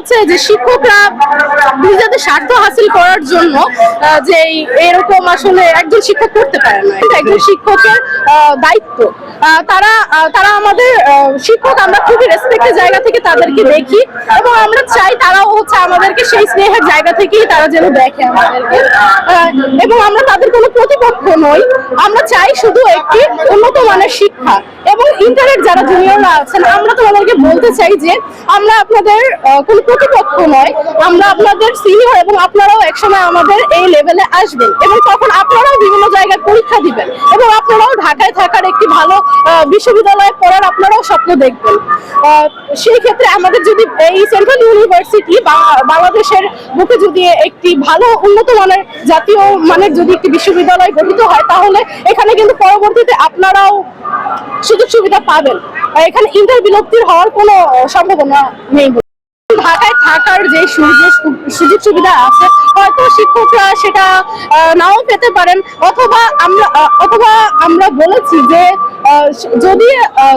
হচ্ছে যে শিক্ষকরা নিজেদের স্বার্থ হাসিল করার জন্য যে এরকম আসলে একজন শিক্ষক করতে পারে না। একজন শিক্ষকের দায়িত্ব। তারা তারা আমাদের শিক্ষক, আমরা খুবই রেসপেক্টের জায়গা থেকে তাদেরকে দেখি এবং আমরা চাই তারাও হচ্ছে আমাদেরকে সেই স্নেহের জায়গা থেকেই তারা যেন দেখে আমাদেরকে। এবং আমরা তাদের কোনো প্রতিপক্ষ নই। আমরা চাই শুধু একটি উন্নত মানের শিক্ষা এবং ইন্টারনেট যারা জুনিয়ররা আছেন, আমরা তোমাদেরকে বলতে চাই যে আমরা আপনাদের কোনো প্রতিপক্ষ নয়, আমরা আপনাদের সিনিয়র এবং আপনারাও একসময় আমাদের এই লেভেলে আসবেন এবং তখন আপনারাও বিভিন্ন জায়গায় পরীক্ষা দিবেন এবং আপনারাও ঢাকায় থাকার একটি ভালো বিশ্ববিদ্যালয়ে পড়ার আপনারাও স্বপ্ন দেখবেন। সেই ক্ষেত্রে আমাদের যদি এই সেন্ট্রাল ইউনিভার্সিটি বাংলাদেশের বুকে যদি একটি ভালো উন্নত মানের জাতীয় মানের যদি একটি বিশ্ববিদ্যালয় গঠিত হয়, তাহলে এখানে কিন্তু পরবর্তীতে আপনারাও সুযোগ সুবিধা পাবেন এখানে ইন্টার বিলুপ্তির হওয়ার কোনো সম্ভাবনা নেই ঢাকায় থাকার যে সুযোগ সুবিধা আছে হয়তো শিক্ষকরা সেটা নাও পেতে পারেন। অথবা আমরা অথবা আমরা বলেছি যে যদি আহ,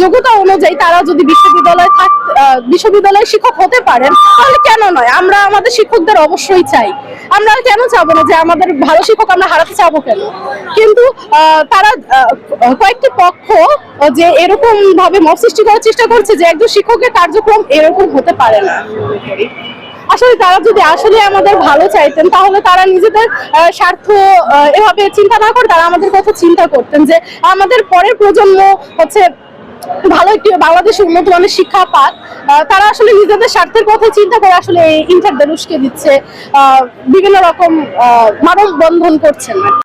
যোগ্যতা অনুযায়ী তারা যদি বিশ্ববিদ্যালয় থাক বিশ্ববিদ্যালয়ের শিক্ষক হতে পারেন, তাহলে কেন নয়? আমরা আমাদের শিক্ষকদের অবশ্যই চাই। আমরা কেন চাবো না যে আমাদের ভালো শিক্ষক আমরা হারাতে চাবো কেন? কিন্তু তারা কয়েকটি পক্ষ যে এরকম ভাবে মত সৃষ্টি করার চেষ্টা করছে যে একজন শিক্ষকের কার্যক্রম এরকম হতে পারে না। আসলে তারা যদি আসলে আমাদের ভালো চাইতেন, তাহলে তারা নিজেদের স্বার্থ এভাবে চিন্তা না করে তারা আমাদের কথা চিন্তা করতেন যে আমাদের পরের প্রজন্ম হচ্ছে ভালো একটি বাংলাদেশে উন্নত মানের শিক্ষা পাক। তারা আসলে নিজেদের স্বার্থের কথা চিন্তা করে আসলে উস্কে দিচ্ছে। বিভিন্ন রকম মানব বন্ধন করছেন।